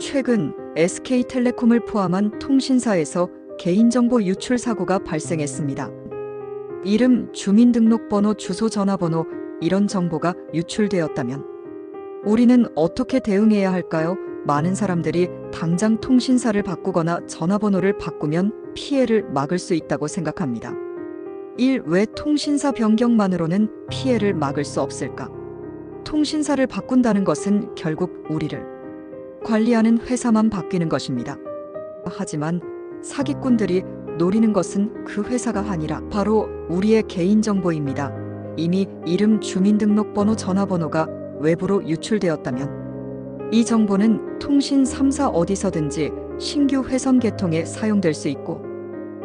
최근 SK텔레콤을 포함한 통신사에서 개인정보 유출 사고가 발생했습니다. 이름, 주민등록번호, 주소, 전화번호 이런 정보가 유출되었다면 우리는 어떻게 대응해야 할까요? 많은 사람들이 당장 통신사를 바꾸거나 전화번호를 바꾸면 피해를 막을 수 있다고 생각합니다. 1. 왜 통신사 변경만으로는 피해를 막을 수 없을까? 통신사를 바꾼다는 것은 결국 우리를 관리하는 회사만 바뀌는 것입니다. 하지만 사기꾼들이 노리는 것은 그 회사가 아니라 바로 우리의 개인정보입니다. 이미 이름, 주민등록번호, 전화번호가 외부로 유출되었다면 이 정보는 통신 3사 어디서든지 신규 회선 개통에 사용될 수 있고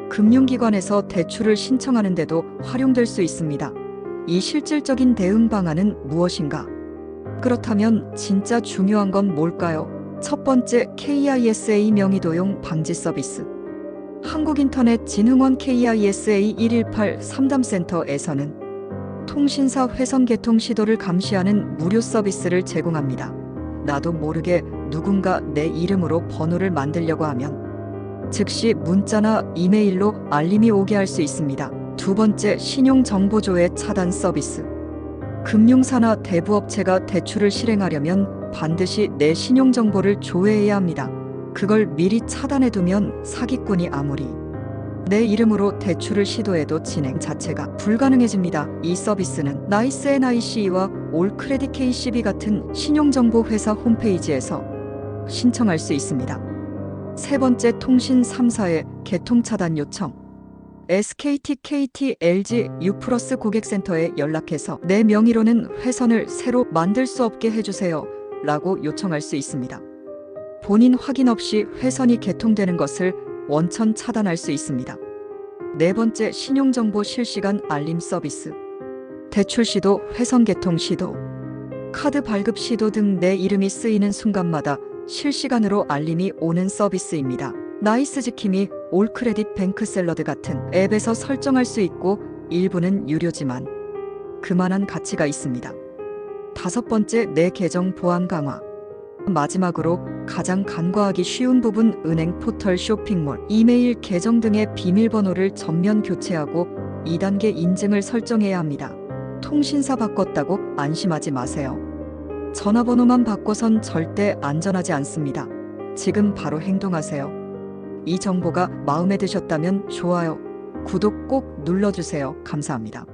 금융기관에서 대출을 신청하는데도 활용될 수 있습니다. 이 실질적인 대응 방안은 무엇인가? 그렇다면 진짜 중요한 건 뭘까요? 첫 번째 KISA 명의도용 방지 서비스. 한국인터넷 진흥원 KISA 118 3담센터에서는 통신사 회선 개통 시도를 감시하는 무료 서비스를 제공합니다. 나도 모르게 누군가 내 이름으로 번호를 만들려고 하면 즉시 문자나 이메일로 알림이 오게 할 수 있습니다. 두 번째 신용정보조회 차단 서비스. 금융사나 대부업체가 대출을 실행하려면 반드시 내 신용정보를 조회해야 합니다. 그걸 미리 차단해두면 사기꾼이 아무리 내 이름으로 대출을 시도해도 진행 자체가 불가능해집니다. 이 서비스는 나이스 NIC와 올크레딧 KCB 같은 신용정보 회사 홈페이지에서 신청할 수 있습니다. 세 번째 통신 3사의 개통 차단 요청. SKT, KT, LG, U 고객센터에 연락해서 내 명의로는 회선을 새로 만들 수 없게 해주세요. 라고 요청할 수 있습니다. 본인 확인 없이 회선이 개통되는 것을 원천 차단할 수 있습니다. 네 번째 신용정보 실시간 알림 서비스. 대출 시도, 회선 개통 시도, 카드 발급 시도 등 내 이름이 쓰이는 순간마다 실시간으로 알림이 오는 서비스입니다. 나이스 지킴이 올크레딧 뱅크 샐러드 같은 앱에서 설정할 수 있고 일부는 유료지만 그만한 가치가 있습니다. 다섯 번째 내 계정 보안 강화. 마지막으로 가장 간과하기 쉬운 부분 은행 포털 쇼핑몰, 이메일 계정 등의 비밀번호를 전면 교체하고 2단계 인증을 설정해야 합니다. 통신사 바꿨다고 안심하지 마세요. 전화번호만 바꿔선 절대 안전하지 않습니다. 지금 바로 행동하세요. 이 정보가 마음에 드셨다면 좋아요, 구독 꼭 눌러주세요. 감사합니다.